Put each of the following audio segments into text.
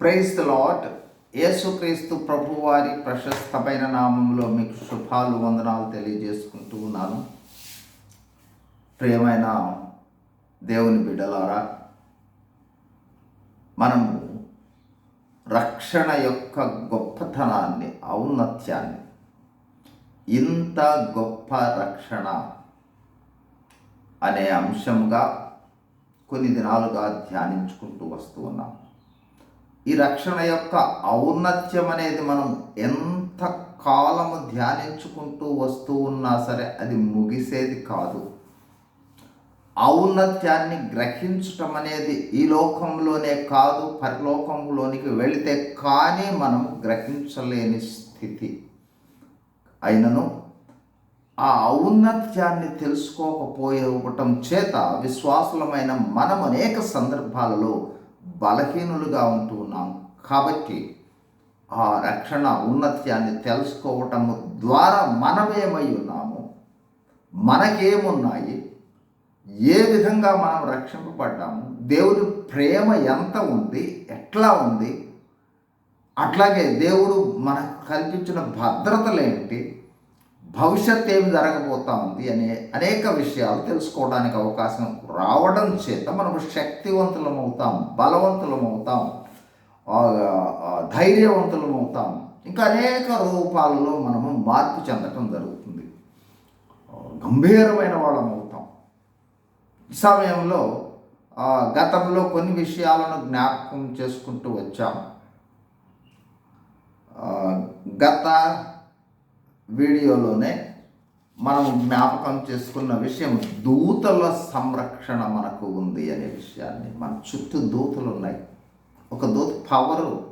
Praise lot యేసుక్రీస్తు ప్రభువారి ప్రశస్తమైన నామంలో మీకు శుభాలు వందనాలు తెలియజేసుకుంటూ ఉన్నాను. ప్రియమైన దేవుని బిడ్డలారా మనము రక్షణ యొక్క గొప్పతనాన్ని ఔన్నత్యాన్ని ఇంత గొప్ప రక్షణ అనే అంశంగా కొన్ని దినాలుగా ధ్యానించుకుంటూ వస్తూ ఉన్నాం. ఈ రక్షణ యొక్క ఔన్నత్యం అనేది మనం ఎంత కాలము ధ్యానించుకుంటూ వస్తూ ఉన్నా సరే అది ముగిసేది కాదు. ఔన్నత్యాన్ని గ్రహించటం అనేది ఈ లోకంలోనే కాదు పరలోకంలోనికి వెళితే కానీ మనం గ్రహించలేని స్థితి. అయినను ఆ ఔన్నత్యాన్ని తెలుసుకోకపోవటం చేత విశ్వాసులమైన మనం అనేక సందర్భాలలో బలహీనులుగా ఉంటూ ఉన్నాం. కాబట్టి ఆ రక్షణ ఉన్నత్యాన్ని తెలుసుకోవటము ద్వారా మనమేమై ఉన్నాము? మనకేమున్నాయి? ఏ విధంగా మనం రక్షింపబడ్డాము? దేవుని ప్రేమ ఎంత ఉంది? ఎట్లా ఉంది? అట్లాగే దేవుడు మనకు కల్పించిన భద్రతలేంటి? భవిష్యత్ ఏమి జరగబోతా ఉంది అనే అనేక విషయాలు తెలుసుకోవడానికి అవకాశం రావడం చేత మనము శక్తివంతులం అవుతాం బలవంతులం అవుతాం ధైర్యవంతులం అవుతాం ఇంకా అనేక రూపాలలో మనము మార్పు చెందటం జరుగుతుంది. గంభీరమైన వాళ్ళం అవుతాం ఈ సమయంలో గతంలో కొన్ని విషయాలను జ్ఞాపకం చేసుకుంటూ వచ్చాం. గత వీడియోలోనే మనం జ్ఞాపకం చేసుకున్న విషయం దూతల సంరక్షణ మనకు ఉంది అనే విషయాన్ని. మన చుట్టూ దూతలు ఉన్నాయి. ఒక దూత పవరు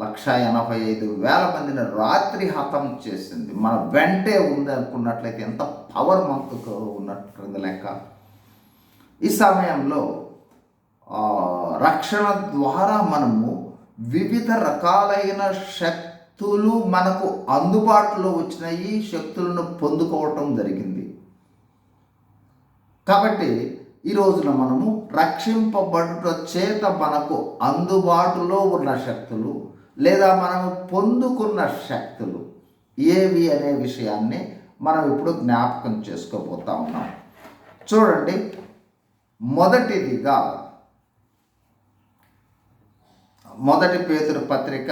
లక్ష ఎనభై ఐదు వేల మందిని రాత్రి హతం చేసింది. మన వెంటే ఉంది అనుకున్నట్లయితే ఎంత పవర్ మనకు ఉన్నట్టు లెక్క. ఈ సమయంలో రక్షణ ద్వారా మనము వివిధ రకాలైన శక్తి శక్తులు మనకు అందుబాటులో వచ్చినాయి శక్తులను పొందుకోవటం జరిగింది. కాబట్టి ఈ రోజున మనము రక్షింపబడుట చేత మనకు అందుబాటులో ఉన్న శక్తులు లేదా మనము పొందుకున్న శక్తులు ఏవి అనే విషయాన్ని మనం ఇప్పుడు జ్ఞాపకం చేసుకోబోతా ఉన్నాం. చూడండి మొదటిదిగా మొదటి పేతురు పత్రిక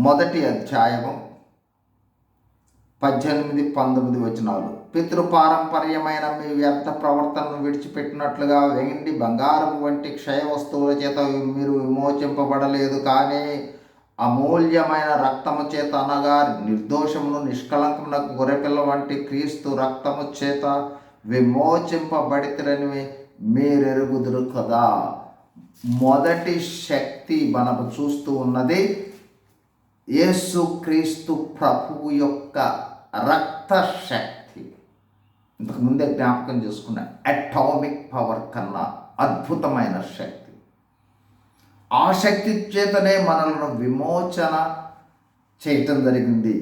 మొదటి అధ్యాయము పద్దెనిమిది పంతొమ్మిది వచనాలు. పితృపారంపర్యమైన మీ వ్యర్థ ప్రవర్తనను విడిచిపెట్టినట్లుగా వెండి బంగారం వంటి క్షయ వస్తువుల చేత మీరు విమోచింపబడలేదు కానీ అమూల్యమైన రక్తము చేత అనగా నిర్దోషమును నిష్కలంకమునకు గొర్రెపిల్ల వంటి క్రీస్తు రక్తము చేత విమోచింపబడితరని మీరెరుగుదురు కదా. మొదటి శక్తి మనకు చూస్తూ ఉన్నది యేసుక్రీస్తు ప్రభువు యొక్క రక్త శక్తి ఇంతకుముందే జ్ఞాపకం చేసుకున్న అటామిక్ పవర్ కన్నా అద్భుతమైన శక్తి. ఆ శక్తి చేతనే మనలను విమోచన చేయటం జరిగింది.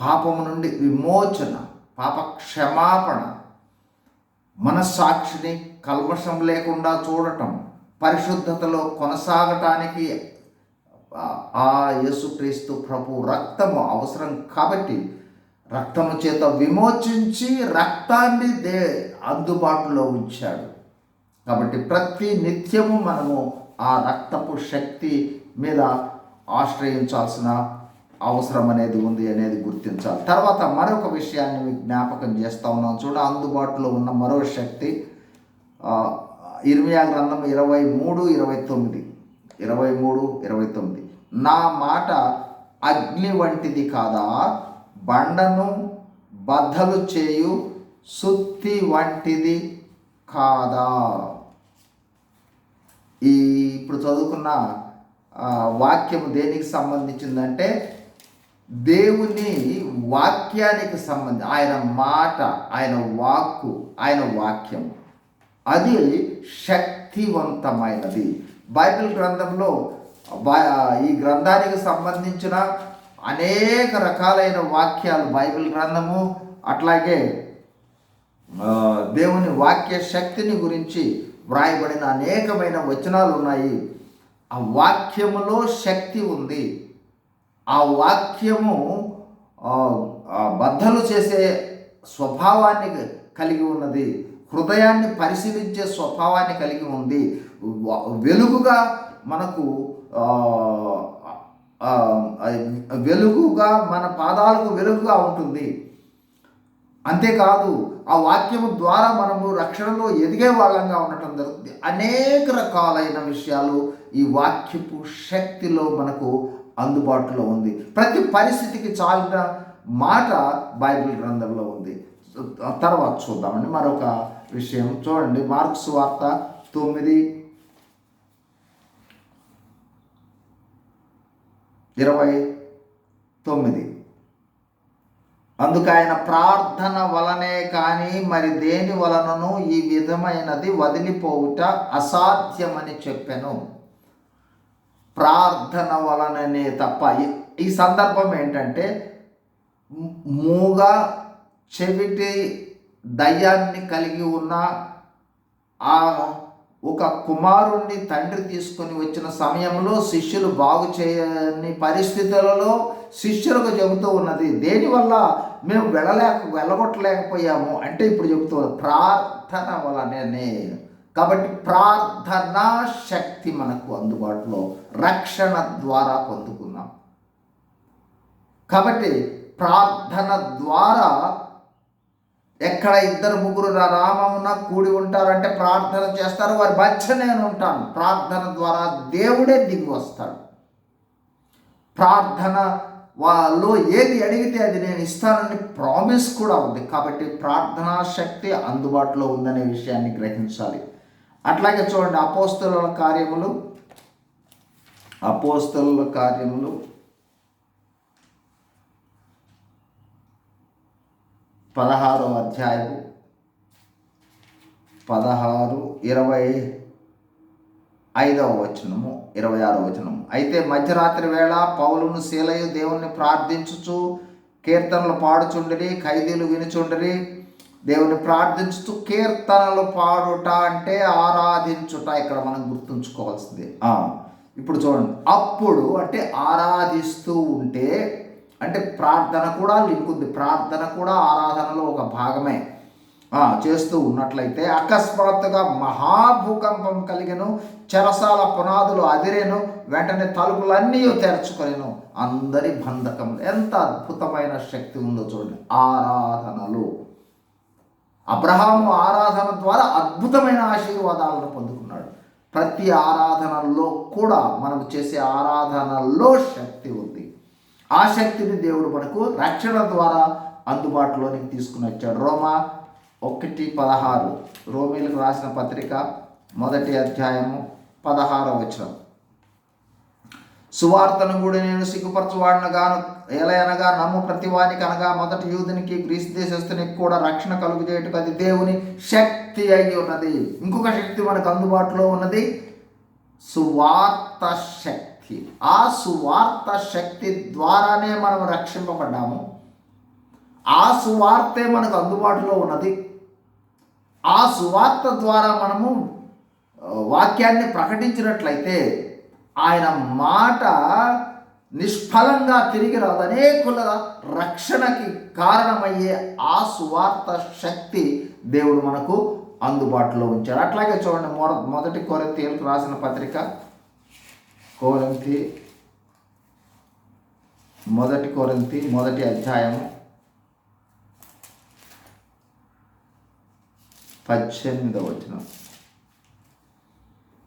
పాపము నుండి విమోచన పాప క్షమాపణ మనస్సాక్షిని కల్మషం లేకుండా చూడటం పరిశుద్ధతలో కొనసాగటానికి ఆ యేసుక్రీస్తు ప్రభు రక్తము అవసరం కాబట్టి రక్తము చేత విమోచించి రక్తాన్ని దే అందుబాటులో ఉంచాడు. కాబట్టి ప్రతి నిత్యము మనము ఆ రక్తపు శక్తి మీద ఆశ్రయించాల్సిన అవసరం అనేది ఉంది అనేది గుర్తించాలి. తర్వాత మరొక విషయాన్ని జ్ఞాపకం చేస్తూ ఉన్నాం చూడ అందుబాటులో ఉన్న మరో శక్తి ఇర్మియా గ్రంథం ఇరవై మూడు ఇరవై తొమ్మిది. ఇరవై మూడు ఇరవై తొమ్మిది. నా మాట అగ్ని వంటిది కాదా? బండను బద్దలు చేయు సుత్తి వంటిది కాదా? ఈ ఇప్పుడు చదువుకున్న వాక్యం దేనికి సంబంధించిందంటే దేవుని వాక్యానికి సంబంధించి ఆయన మాట ఆయన వాక్కు ఆయన వాక్యం. అది శక్తివంతమైనది. బైబిల్ గ్రంథంలో ఈ గ్రంథానికి సంబంధించిన అనేక రకాలైన వాక్యాలు బైబిల్ గ్రంథము అట్లాగే దేవుని వాక్య శక్తిని గురించి వ్రాయబడిన అనేకమైన వచనాలు ఉన్నాయి ఆ వాక్యములో శక్తి ఉంది. ఆ వాక్యము బద్దలు చేసే స్వభావాన్ని కలిగి ఉన్నది. హృదయాన్ని పరిశీలించే స్వభావాన్ని కలిగి ఉంది. వెలుగుగా మనకు వెలుగుగా మన పాదాలకు వెలుగుగా ఉంటుంది. అంతేకాదు ఆ వాక్యము ద్వారా మనము రక్షణలో ఎదిగే వాళ్ళంగా ఉండటం జరుగుతుంది. అనేక రకాలైన విషయాలు ఈ వాక్యపు శక్తిలో మనకు అందుబాటులో ఉంది. ప్రతి పరిస్థితికి చాలిన మాట బైబిల్ గ్రంథంలో ఉంది. తర్వాత చూద్దామండి. మరొక విషయం చూడండి. మార్క్స్ వార్త తొమ్మిది ఇరవై తొమ్మిది. అందుకు ఆయన ప్రార్థన వలనే కానీ మరి దేని వలనను ఈ విధమైనది వదిలిపోవుట అసాధ్యమని చెప్పాను. ప్రార్థన వలననే తప్ప ఈ- సందర్భం ఏంటంటే మూగ చెవిటి దయ్యాన్ని కలిగి ఉన్న ఆ ఒక కుమారుణ్ణి తండ్రి తీసుకొని వచ్చిన సమయంలో శిష్యులు బాగు చేయని పరిస్థితులలో శిష్యులకు చెబుతూ ఉన్నది దేనివల్ల మేము వెళ్ళలేక వెళ్ళగొట్టలేకపోయాము? అంటే ఇప్పుడు చెబుతూ ప్రార్థన వలననే. కాబట్టి ప్రార్థనా శక్తి మనకు అందుబాటులో రక్షణ ద్వారా పొందుకున్నాం. కాబట్టి ప్రార్థన ద్వారా ఎక్కడ ఇద్దరు ముగ్గురు నా నామమున కూడి ఉంటారంటే ప్రార్థన చేస్తారు వారి మధ్య నేను ఉంటాను. ప్రార్థన ద్వారా దేవుడే దిగి వస్తాడు. ప్రార్థన వాళ్ళు ఏది అడిగితే అది నేను ఇస్తానని ప్రామిస్ కూడా ఉంది. కాబట్టి ప్రార్థనా శక్తి అందుబాటులో ఉందనే విషయాన్ని గ్రహించాలి. అట్లాగే చూడండి అపోస్తుల కార్యములు అపోస్తుల కార్యములు. పదహారో అధ్యాయము. పదహారు ఇరవై ఐదవ వచనము ఇరవై ఆరో వచనము. అయితే మధ్యరాత్రి వేళ పౌలును శీలయు దేవుణ్ణి ప్రార్థించుచు కీర్తనలు పాడుచుండరి ఖైదీలు వినుచుండరి. దేవుని ప్రార్థించుతూ కీర్తనలు పాడుట అంటే ఆరాధించుట. ఇక్కడ మనం గుర్తుంచుకోవాల్సింది. ఇప్పుడు చూడండి. అప్పుడు అంటే ఆరాధిస్తూ ఉంటే అంటే ప్రార్థన కూడా లింక్ ఉంది ప్రార్థన కూడా ఆరాధనలో ఒక భాగమే. చేస్తూ ఉన్నట్లయితే అకస్మాత్తుగా మహాభూకంపం కలిగను చెరసాల పునాదులు అదిరేను వెంటనే తలుపులన్నీ తెరుచుకొనిను. అందరి బంధకం ఎంత అద్భుతమైన శక్తి ఉందో చూడండి. ఆరాధనలు. అబ్రహాము ఆరాధన ద్వారా అద్భుతమైన ఆశీర్వాదాలను పొందుకున్నాడు. ప్రతి ఆరాధనల్లో కూడా మనం చేసే ఆరాధనల్లో శక్తి ఉంది. ఆ శక్తిని దేవుడు మనకు రక్షణ ద్వారా అందుబాటులోనికి తీసుకుని వచ్చాడు. రోమా ఒకటి పదహారు. రోమిలకు రాసిన పత్రిక మొదటి అధ్యాయము పదహారవ వచనం. సువార్తను కూడా నేను సిగ్గుపరచువాడిన గాను ఎలయనగా నమ్ము ప్రతివానికి అనగా మొదటి యూదునికి గ్రీస్ దేశస్తునికి కూడా రక్షణ కలుగు చేయటం అది దేవుని శక్తి అయి ఉన్నది. ఇంకొక శక్తి మనకు అందుబాటులో ఉన్నది. సువార్త శక్తి. ఆ సువార్త శక్తి ద్వారానే మనం రక్షింపబడ్డాము. ఆ సువార్తే మనకు అందుబాటులో ఉన్నది. ఆ సువార్త ద్వారా మనము వాక్యాన్ని ప్రకటించినట్లయితే ఆయన మాట నిష్ఫలంగా తిరిగి రాదు. అనేకుల రక్షణకి కారణమయ్యే ఆ సువార్త శక్తి దేవుడు మనకు అందుబాటులో ఉంచాడు. అట్లాగే చూడండి మొదటి కొరతీలకు రాసిన పత్రిక కోరింతి మొదటి కొరింతి మొదటి అధ్యాయము పద్దెనిమిదవ వచనం.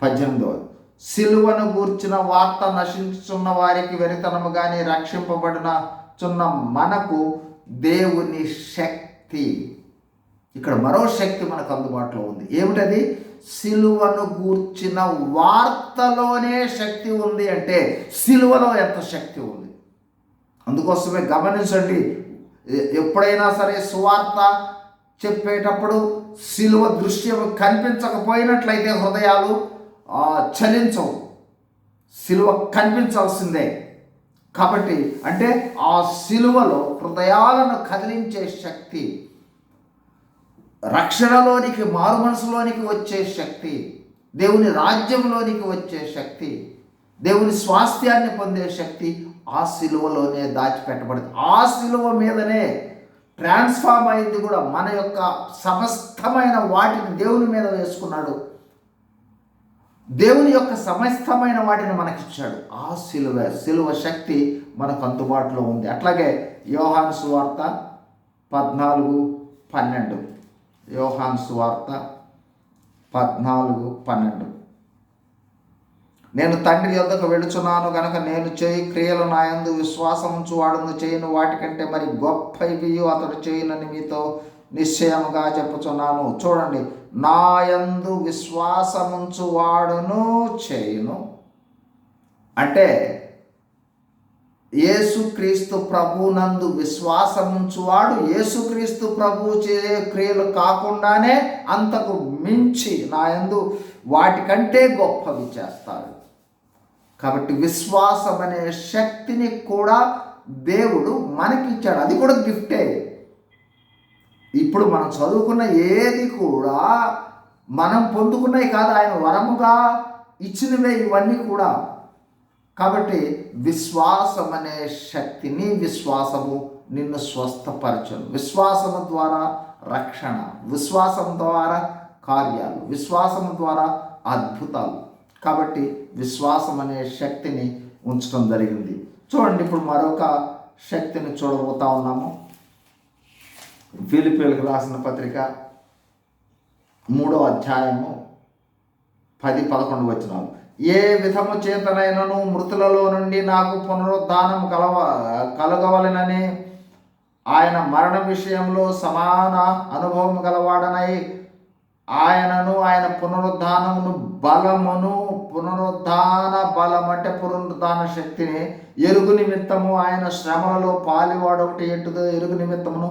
పద్దెనిమిదవ. సిలువను గూర్చిన వార్త నశించుచున్న వారికి వెరితనము కానీ రక్షింపబడిన చున్న మనకు దేవుని శక్తి. ఇక్కడ మరో శక్తి మనకు అందుబాటులో ఉంది. ఏమిటది? సిలువను గూర్చిన వార్తలోనే శక్తి ఉంది అంటే సిలువలో ఎంత శక్తి ఉంది? అందుకోసమే గమనించండి ఎప్పుడైనా సరే సువార్త చెప్పేటప్పుడు సిలువ దృశ్యం కనిపించకపోయినట్లయితే హృదయాలు చలించవు. సిలువ కనిపించాల్సిందే. కాబట్టి అంటే ఆ సిలువలో హృదయాలను కదిలించే శక్తి రక్షణలోనికి మారు మనసులోనికి వచ్చే శక్తి దేవుని రాజ్యంలోనికి వచ్చే శక్తి దేవుని స్వాస్థ్యాన్ని పొందే శక్తి ఆ సిలువలోనే దాచిపెట్టబడింది ఆ సిలువ మీదనే ట్రాన్స్ఫార్మ్ అయింది కూడా మన యొక్క సమస్తమైన వాటిని దేవుని మీద వేసుకున్నాడు. దేవుని యొక్క సమస్తమైన వాటిని మనకిచ్చాడు. ఆ సిలువ సిలువ శక్తి మనకు అందుబాటులో ఉంది. అట్లాగే యోహాను సువార్త పద్నాలుగు పన్నెండు. యోహాన్ సువార్త పద్నాలుగు పన్నెండు. నేను తండ్రి యొద్దకు వెళుచున్నాను కనుక నేను చేయి క్రియలు నా యందు విశ్వాసం వాడును చేయను. వాటికంటే మరి గొప్ప ఇవియు అతడు చేయనని మీతో నిశ్చయముగా చెప్పుచున్నాను. చూడండి నా యందు విశ్వాసముంచు వాడును చేయును. అంటే యేసుక్రీస్తు ప్రభునందు విశ్వాసముంచువాడు. యేసుక్రీస్తు ప్రభు చే క్రియలు కాకుండానే అంతకు మించి నాయందు వాటికంటే గొప్పవి చేస్తాడు. కాబట్టి విశ్వాసం అనే శక్తిని కూడా దేవుడు మనకిచ్చాడు. అది కూడా గిఫ్టే. ఇప్పుడు మనం చదువుకున్న ఏది కూడా మనం పొందుకున్నవి కాదు. ఆయన వరముగా ఇచ్చినవే ఇవన్నీ కూడా. కాబట్టి విశ్వాసం అనే శక్తిని విశ్వాసము నిన్ను స్వస్థపరచను. విశ్వాసము ద్వారా రక్షణ విశ్వాసం ద్వారా కార్యాలు విశ్వాసం ద్వారా అద్భుతాలు. కాబట్టి విశ్వాసం అనే శక్తిని ఉంచడం జరిగింది. చూడండి ఇప్పుడు మరొక శక్తిని చూడబోతా ఉన్నాము. ఫిలిపిలకు రాసిన పత్రిక మూడో అధ్యాయము పది పదకొండు వచ్చినాలు ఏ విధము చేతనైనను మృతులలో నుండి నాకు పునరుద్ధానం కలవ కలగవలనని ఆయన మరణ విషయంలో సమాన అనుభవం గలవాడనై ఆయనను ఆయన పునరుద్ధానమును బలమును పునరుద్ధాన బలం అంటే పునరుద్ధాన శక్తిని ఎరుగు నిమిత్తము ఆయన శ్రమలలో పాలివాడొకటి ఎటుదో ఎరుగు నిమిత్తమును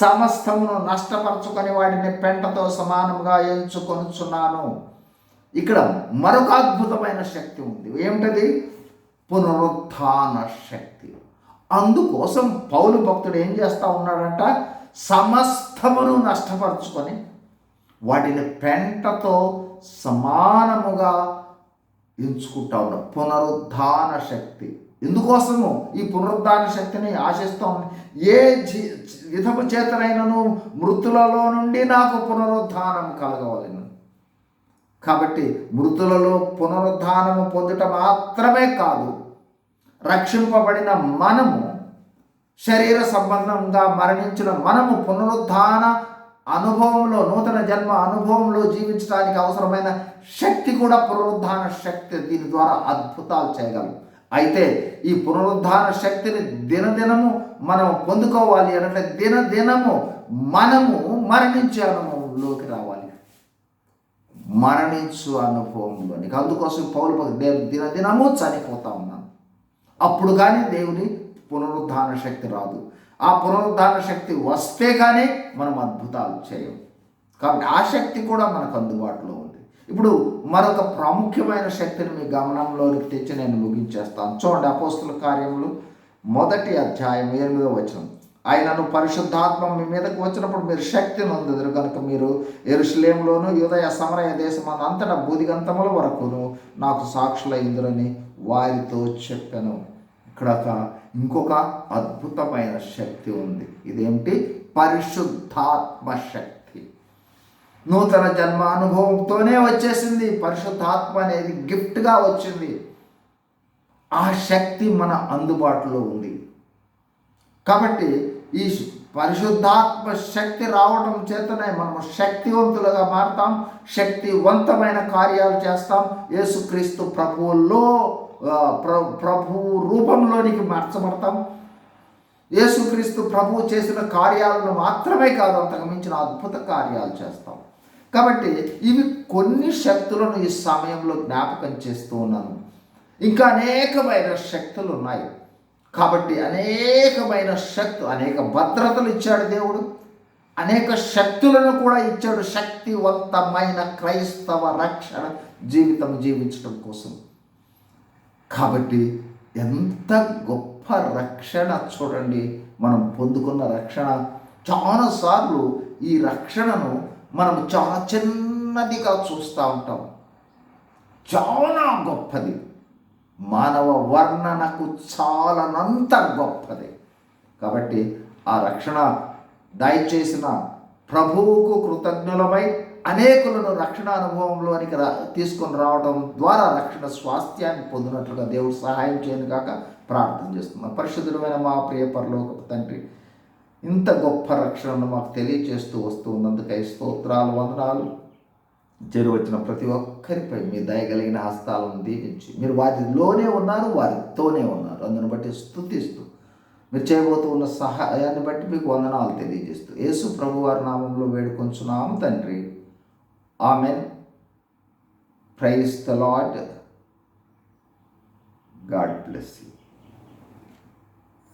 సమస్తమును నష్టపరచుకొని వాటిని పెంటతో సమానంగా ఎంచుకొనుచున్నాను. ఇక్కడ మరొక అద్భుతమైన శక్తి ఉంది. ఏమిటది? పునరుత్థాన శక్తి. అందుకోసం పౌలు భక్తుడు ఏం చేస్తూ ఉన్నాడంట? సమస్తమును నష్టపరుచుకొని వాటిని పెంటతో సమానముగా ఎంచుకుంటా ఉన్నాడు. పునరుద్ధాన శక్తి. ఎందుకోసము ఈ పునరుద్ధాన శక్తిని ఆశిస్తూ ఉంది. ఏ జీ విధము చేతనైనను మృతులలో నుండి నాకు పునరుద్ధానం కలగవలను. కాబట్టి మృతులలో పునరుద్ధానము పొందుట మాత్రమే కాదు రక్షింపబడిన మనము శరీర సంబంధంగా మరణించిన మనము పునరుద్ధాన అనుభవంలో నూతన జన్మ అనుభవంలో జీవించడానికి అవసరమైన శక్తి కూడా పునరుద్ధాన శక్తి దీని ద్వారా అద్భుతాలు చేయగలం. అయితే ఈ పునరుద్ధాన శక్తిని దినదినము మనం పొందుకోవాలి అంటే దినదినము మనము మరణించే అనుభవంలోకి రావాలి. మరణించు అనుభవంలోనికి అందుకోసం పౌరు నేను దినదినము చనిపోతా ఉన్నాను అప్పుడు కానీ దేవుని పునరుద్ధాన శక్తి రాదు. ఆ పునరుద్ధాన శక్తి వస్తే కానీ మనం అద్భుతాలు చేయం కాబట్టి ఆ శక్తి కూడా మనకు అందుబాటులో ఉంది. ఇప్పుడు మరొక ప్రాముఖ్యమైన శక్తిని మీ గమనంలోకి తెచ్చి నేను ముగించేస్తాను. చూడండి అపోస్తుల కార్యములు మొదటి అధ్యాయం ఎనిమిదో వచనం. ఆయనను పరిశుద్ధాత్మ మీ మీదకు వచ్చినప్పుడు మీరు శక్తి నొందుదురు. కనుక మీరు ఎరుషులేంలోను యుదయ సమరయ దేశం అంతటా బూదిగంతముల వరకును నాకు సాక్షులైందురని వారితో చెప్పాను. ఇక్కడ ఒక ఇంకొక అద్భుతమైన శక్తి ఉంది. ఇదేంటి పరిశుద్ధాత్మ శక్తి. నూతన జన్మ అనుభవంతోనే వచ్చేసింది. పరిశుద్ధాత్మ అనేది గిఫ్ట్గా వచ్చింది. ఆ శక్తి మన అందుబాటులో ఉంది. కాబట్టి ఈ పరిశుద్ధాత్మ శక్తి రావడం చేతనే మనము శక్తివంతులుగా మారుతాం శక్తివంతమైన కార్యాలు చేస్తాం. యేసుక్రీస్తు ప్రభువుల్లో ప్ర ప్రభు రూపంలోనికి మార్చబడతాం. యేసుక్రీస్తు ప్రభు చేసిన కార్యాలను మాత్రమే కాదు అంతకు మించిన అద్భుత కార్యాలు చేస్తాం. కాబట్టి ఇవి కొన్ని శక్తులను ఈ సమయంలో జ్ఞాపకం చేస్తూ ఉన్నాను. ఇంకా అనేకమైన శక్తులు ఉన్నాయి. కాబట్టి అనేకమైన శక్తు అనేక భద్రతలు ఇచ్చాడు దేవుడు. అనేక శక్తులను కూడా ఇచ్చాడు శక్తివంతమైన క్రైస్తవ రక్షణ జీవితం జీవించడం కోసం. కాబట్టి ఎంత గొప్ప రక్షణ చూడండి మనం పొందుకున్న రక్షణ. చాలాసార్లు ఈ రక్షణను మనం చాలా చిన్నదిగా చూస్తూ ఉంటాం. చాలా గొప్పది. మానవ వర్ణనకు చాలనంత గొప్పది. కాబట్టి ఆ రక్షణ దయచేసిన ప్రభువుకు కృతజ్ఞులమై అనేకులను రక్షణ అనుభవంలోనికి రా తీసుకొని రావడం ద్వారా రక్షణ స్వాస్థ్యాన్ని పొందినట్లుగా దేవుడు సహాయం చేయను కాక ప్రార్థన చేస్తున్నాం. పరిశుద్ధుడమైన మా ప్రియ పరలోక తండ్రి ఇంత గొప్ప రక్షణను మాకు తెలియచేస్తూ వస్తూ ఉన్నందుకై స్తోత్రాలు వందనాలు. చెరు వచ్చిన ప్రతి ఒక్కరిపై మీ దయగలిగిన హస్తాలను దీవించి. మీరు వారిలోనే ఉన్నారు వారితోనే ఉన్నారు. అందును బట్టి స్థుతిస్తూ మీరు చేయబోతూ ఉన్న సహాయాన్ని బట్టి మీకు వందనాలు తెలియజేస్తూ. యేసు ప్రభు వారి నామంలో వేడుకొంచున్నాము తండ్రి. Amen. Praise the Lord God bless you.